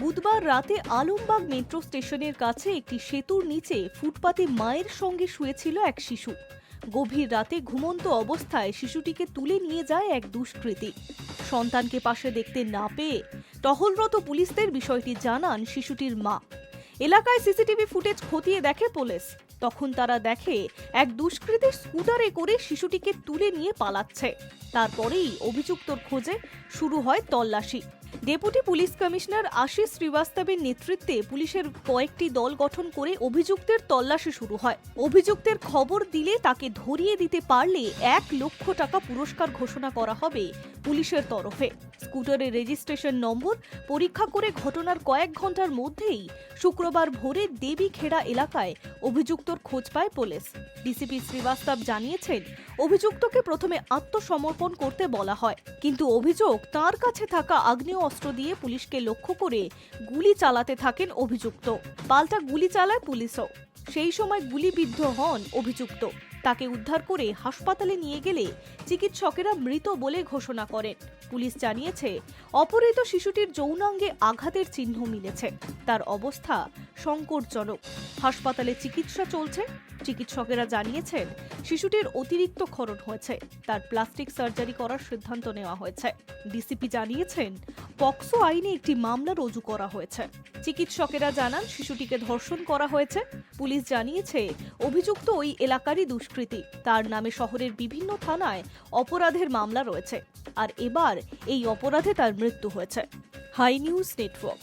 বুধবার রাতে আলমবাগ মেট্রো স্টেশনের কাছে একটি সেতুর নিচে ফুটপাতে মায়ের সঙ্গে শুয়েছিল এক শিশু। গভীর রাতে ঘুমন্ত অবস্থায় শিশুটিকে তুলে নিয়ে যায় এক দুষ্কৃতী। সন্তানকে পাশে দেখতে না পেয়ে টহলরত পুলিশদের বিষয়টি জানান শিশুটির মা। এলাকায় সিসিটিভি ফুটেজ খতিয়ে দেখে পুলিশ। তখন তারা দেখে এক দুষ্কৃতী স্কুটারে করে শিশুটিকে তুলে নিয়ে পালাচ্ছে। তারপরেই অভিযুক্তর খোঁজে শুরু হয় তল্লাশি। ডেপুটি পুলিশ কমিশনার আশিস শ্রীবাস্তবের নেতৃত্বে পুলিশের কয়েকটি দল গঠন করে অভিযুক্তের তল্লাশি শুরু হয়। অভিযুক্তের খবর দিলে তাকে ধরিয়ে দিতে পারলে এক লক্ষ টাকা পুরস্কার ঘোষণা করা হবে পুলিশের তরফে। স্কুটারের রেজিস্ট্রেশন নম্বর, পরীক্ষা করে ঘটনার কয়েক ঘণ্টার মধ্যেই শুক্রবার ভোরে দেবীখেড়া এলাকায় অভিযুক্তর খোঁজ পায় পুলিশ। ডিসিপি শ্রীবাস্তব জানিয়েছেন, অভিযুক্তকে প্রথমে আত্মসমর্পণ করতে বলা হয়, কিন্তু অভিযোগ তার কাছে থাকা আগ্নেয় অস্ত্র দিয়ে পুলিশকে লক্ষ্য করে গুলি চালাতে থাকেন অভিযুক্ত। পাল্টা গুলি চালায় পুলিশও। সেই সময় গুলিবিদ্ধ হন অভিযুক্ত। তাকে উদ্ধার করে হাসপাতালে নিয়ে গেলে চিকিৎসকেরা মৃত বলে ঘোষণা করেন। পুলিশ জানিয়েছে, অপহৃত শিশুটির যৌনাঙ্গে আঘাতের চিহ্ন মিলেছে। তার অবস্থা সংকটজনক। হাসপাতালে চিকিৎসা চলছে। চিকিৎসকেরা জানিয়েছেন, শিশুটির অতিরিক্ত ক্ষরণ হয়েছে। তার প্লাস্টিক সার্জারি করার সিদ্ধান্ত নেওয়া হয়েছে। ডিসিপি জানিয়েছেন, পক্সো আইনে একটি মামলা রুজু করা হয়েছে। চিকিৎসকেরা জানান, শিশুটিকে ধর্ষণ করা হয়েছে। পুলিশ জানিয়েছে, অভিযুক্ত ওই এলাকারই দুষ্কৃতী তার নামে শহরের বিভিন্ন থানায় অপরাধের মামলা রয়েছে। আর এবার এই অপরাধে তার মৃত্যু হয়েছে। High News Network.